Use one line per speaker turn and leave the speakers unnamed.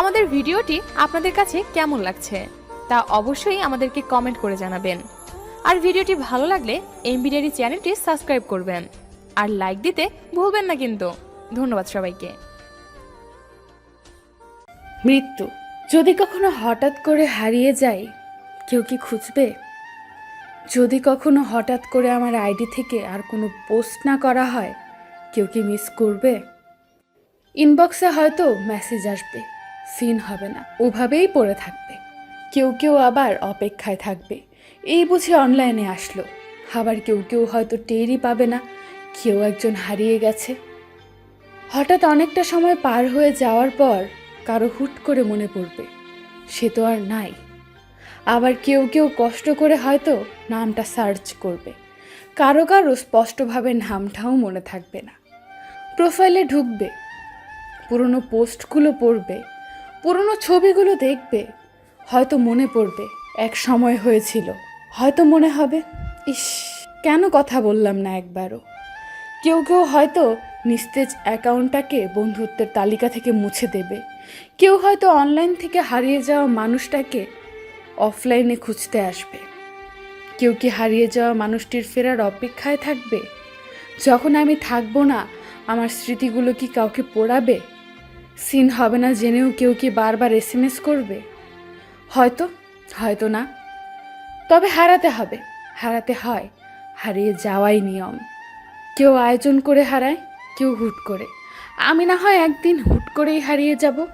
আমাদের ভিডিওটি আপনাদের কাছে কেমন লাগছে তা অবশ্যই আমাদেরকে কমেন্ট করে জানাবেন। আর ভিডিওটি ভালো লাগলে এমবিডিয়ারি চ্যানেলটি সাবস্ক্রাইব করবেন। আর লাইক দিতে ভুলবেন না কিন্তু। ধন্যবাদ সবাইকে।
মৃত্যু। যদি কখনো হঠাৎ করে হারিয়ে যাই কেউ কি খুঁজবে? যদি কখনো হঠাৎ করে আমার আইডি থেকে আর কোনো পোস্ট না করা হয়, কেউ কি মিস করবে? ইনবক্সে হয়তো মেসেজ আসবে। সিন হবে না। ওভাবেই পড়ে থাকবে। কেউ কেউ আবার অপেক্ষায় থাকবে। এই বুঝে অনলাইনে আসলো। আবার কেউ কেউ হয়তো টেরই পাবে না। কেউ একজন হারিয়ে গেছে। হঠাৎ অনেকটা সময় পার হয়ে যাওয়ার পর কারও হুট করে মনে পড়বে, সে তো আর নাই। আবার কেউ কেউ কষ্ট করে হয়তো নামটা সার্চ করবে। কারও কারও স্পষ্টভাবে নামটাও মনে থাকবে না। প্রোফাইলে ঢুকবে। পুরনো পোস্টগুলো পড়বে। পুরনো ছবিগুলো দেখবে, হয়তো মনে পড়বে, এক সময় হয়েছিল। হয়তো মনে হবে, ইস, কেন কথা বললাম না একবারও? কেউ কেউ হয়তো নিস্তেজ অ্যাকাউন্টটাকে বন্ধুত্বের তালিকা থেকে মুছে দেবে। কেউ হয়তো অনলাইন থেকে হারিয়ে যাওয়া মানুষটাকে অফলাইনে খুঁজতে আসবে। কেউ কি হারিয়ে যাওয়া মানুষটির ফেরার অপেক্ষায় থাকবে? যখন আমি থাকব না, আমার স্মৃতিগুলো কি কাউকে পোড়াবে? সিন হবে না জেনেও কেউ কি বারবার এসএমএস করবে? হয়তো হয়তো না। তবে হারাতে হবে, হারাতে হয়। হারিয়ে যাওয়াই নিয়ম। কেউ আয়োজন করে হারায়, কেউ হুট করে। আমি না হয় একদিন হুট করেই হারিয়ে যাব।